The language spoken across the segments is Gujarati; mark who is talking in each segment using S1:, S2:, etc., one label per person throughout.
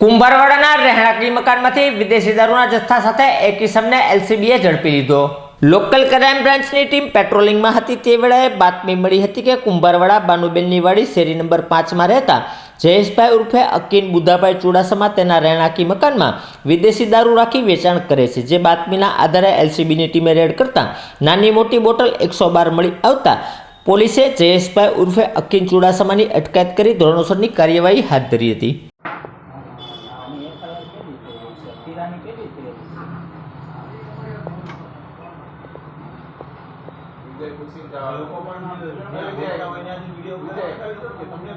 S1: કુંભારવાડાના રહેણાંકી મકાનમાંથી વિદેશી દારૂના જથ્થા સાથે એક ઇસમને એલસીબીએ ઝડપી લીધો. લોકલ ક્રાઇમ બ્રાન્ચની ટીમ પેટ્રોલિંગમાં હતી તે વેળાએ બાતમી મળી હતી કે કુંભારવાડા બાનુબેનની વાડી શેરી નંબર પાંચમાં રહેતા જયેશભાઈ ઉર્ફે અકીન બુદ્ધાભાઈ ચુડાસમા તેના રહેણાંકી મકાનમાં વિદેશી દારૂ રાખી વેચાણ કરે છે. જે બાતમીના આધારે એલસીબીની ટીમે રેડ કરતા નાની મોટી બોટલ એકસો બાર મળી આવતા પોલીસે જયેશભાઈ ઉર્ફે અકીન ચુડાસમાની અટકાયત કરી ધોરણસરની કાર્યવાહી હાથ ધરી હતી.
S2: લોકો પણ જ્યાં. ગયા હોય ત્યાંથી વીડિયો બનાવી દો કે તમને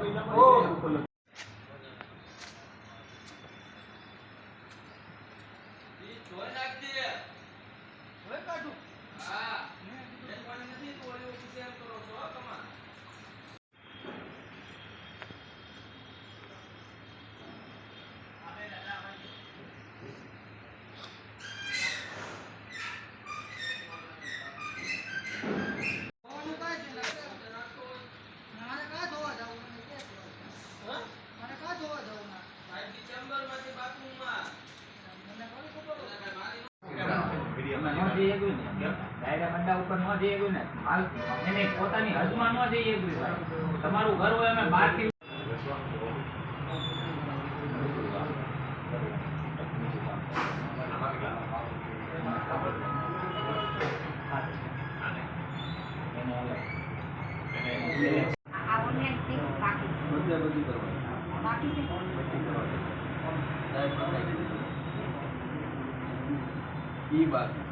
S3: ન
S4: જઈ શકું ને. ડાયરા મંડા ઉપર ન જઈ ગયું પોતાની હદમાં ન જઈ શકું. તમારું ઘર હોય
S5: બાકી
S2: ઈ વાત.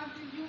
S2: Thank you.